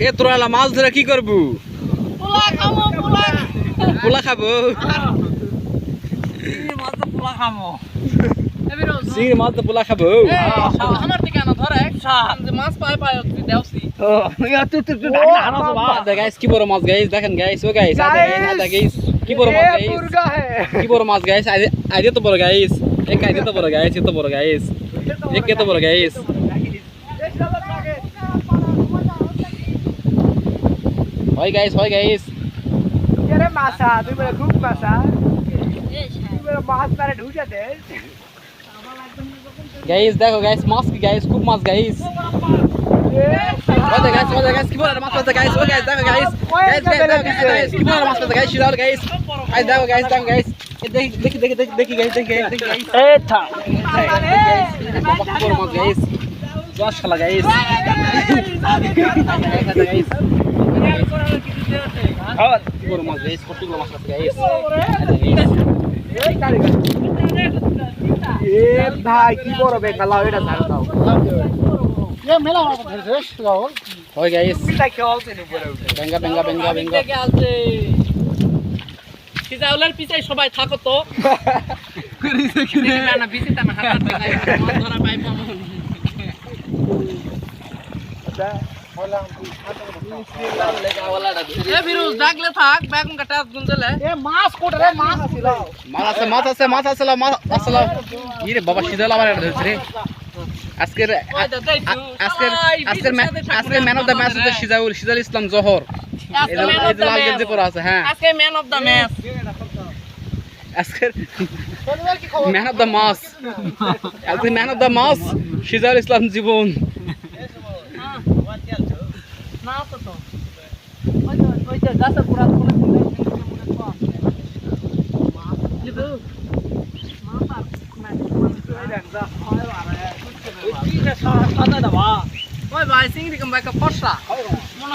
এ তোরা এলা মাছ ধরে কি করবু? পোলা খাব? চিংড়ি মাছ তো পোলা খাব। আমার দিকে না ধরে মাছ পায় পায় দেওসি। কি বড় মাছ গাইস দেখেন গাইস ও গাইস গাইস কি বড় মাছ গাইস কি বড় মাছ গাইস আইদে তো বড় গাইস এক আইদে তো বড় গাইস এ তো বড় গাইস এক কে বড় গাইস হয় গাইস হয় গাইস মাছা তুই বলে খুব মাছা। তুই বলে মাছ মারে ঢুকে দে গাইস দেখো গাইস মাছ কি গাইস খুব মাছ গাইস ওই গাইস ওই গাইস কি বড় মাছ পাতে গাইস ও গাইস দেখো গাইস গাইস গাইস কি বড় মাছ পাতে গাইস শিরাল গাইস গাইস দেখো গাইস দেখো গাইস দেখি দেখি দেখি দেখি দেখি গাইস দেখি দেখি গাইস এ বড় মাছ গাইস জশ খেলা গাইস গাইস কি বড় মাছ গাইস কতগুলো মাছ আছে গাইস এ ভাই কি বড় বেকা লাও এটা ছাড় দাও। হয় গাইস এটা খেলতে নি বলে উঠে। বেঙ্গা বেঙ্গা বেঙ্গা বেঙ্গা সিজাউলের পিছে সবাই থাকো তো। না না বিসি তা না হাত ধরা পাই পাবো বাবা শীতল আমার এটা ধরছে রে। আজকের আজকের আজকের আজকের ম্যান অফ দ্য ম্যাচ হচ্ছে সিজাউল সিজাউল ইসলাম জহর। লাল গেঞ্জি পরা আছে হ্যাঁ। আজকে ম্যান অফ দ্য ম্যাচ আজকের ম্যান অফ দ্য মাস আজকে man of the match Sijaul Islam Jibon. না তো তো ওই তো ওই তো গাছের পুরা বাইকা ফর্সা মনে